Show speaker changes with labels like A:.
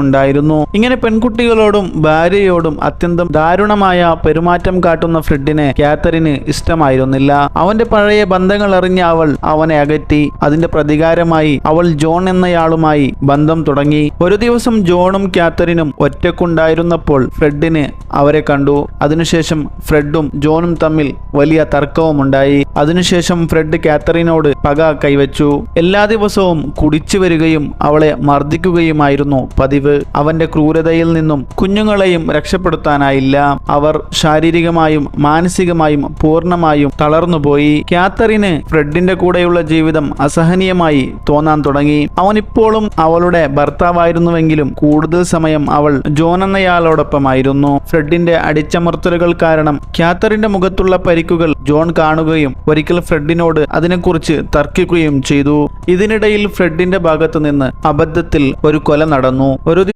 A: ഉണ്ടായിരുന്നു. ഇങ്ങനെ പെൺകുട്ടികളോടും ഭാര്യയോടും അത്യന്തം ദാരുണമായ പെരുമാറ്റം കാട്ടുന്ന ഫ്രെഡിനെ കാത്തറിന് ഇഷ്ടമായിരുന്നില്ല. അവന്റെ പഴയ ബന്ധങ്ങൾ അറിഞ്ഞ അവൾ അവനെ അകറ്റി. അതിന്റെ പ്രതികാരമായി അവൾ ജോൺ എന്നയാളുമായി ബന്ധം തുടങ്ങി. ഒരു ദിവസം ജോണും കാത്തറിനും ഒറ്റക്കുണ്ടായിരുന്നപ്പോൾ ഫ്രെഡിന് അവരെ കണ്ടു. അതിനുശേഷം ഫ്രെഡും ജോണും തമ്മിൽ വലിയ തർക്കവും ഉണ്ടായി അതിനുശേഷം ഫ്രെഡ് കാത്തറിനോട് പക കൈവച്ചു. എല്ലാ ദിവസവും കുടിച്ചു വരികയും അവളെ മർദ്ദിക്കുകയുമായിരുന്നു പതിവ്. അവന്റെ ക്രൂരതയിൽ നിന്നും കുഞ്ഞുങ്ങളെയും രക്ഷപ്പെടുത്താനായില്ല. അവർ ശാരീരികമായും മാനസികമായും പൂർണമായും തളർന്നുപോയി. കാത്തറിന് ഫ്രെഡിന്റെ കൂടെയുള്ള ജീവിതം അസഹനീയമായി തോന്നാൻ തുടങ്ങി. അവനിപ്പോഴും അവളുടെ ഭർത്താവായിരുന്നുവെങ്കിലും കൂടുതൽ സമയം അവൾ ജോൺ എന്നയാളോടൊപ്പമായിരുന്നു ഫ്രെഡിന്റെ അടിച്ചമർത്തലുകൾ കാരണം കാത്തറിന്റെ മുഖത്തുള്ള പരിക്കുകൾ ജോൺ കാണുകയും ഒരിക്കൽ ഫ്രെഡിനോട് അതിനെക്കുറിച്ച് തർക്കിക്കുകയും ചെയ്തു. ഇതിനിടയിൽ ഫ്രെഡിന്റെ ഭാഗത്തു നിന്ന് അബദ്ധത്തിൽ ഒരു കൊല നടന്നു. ഒരു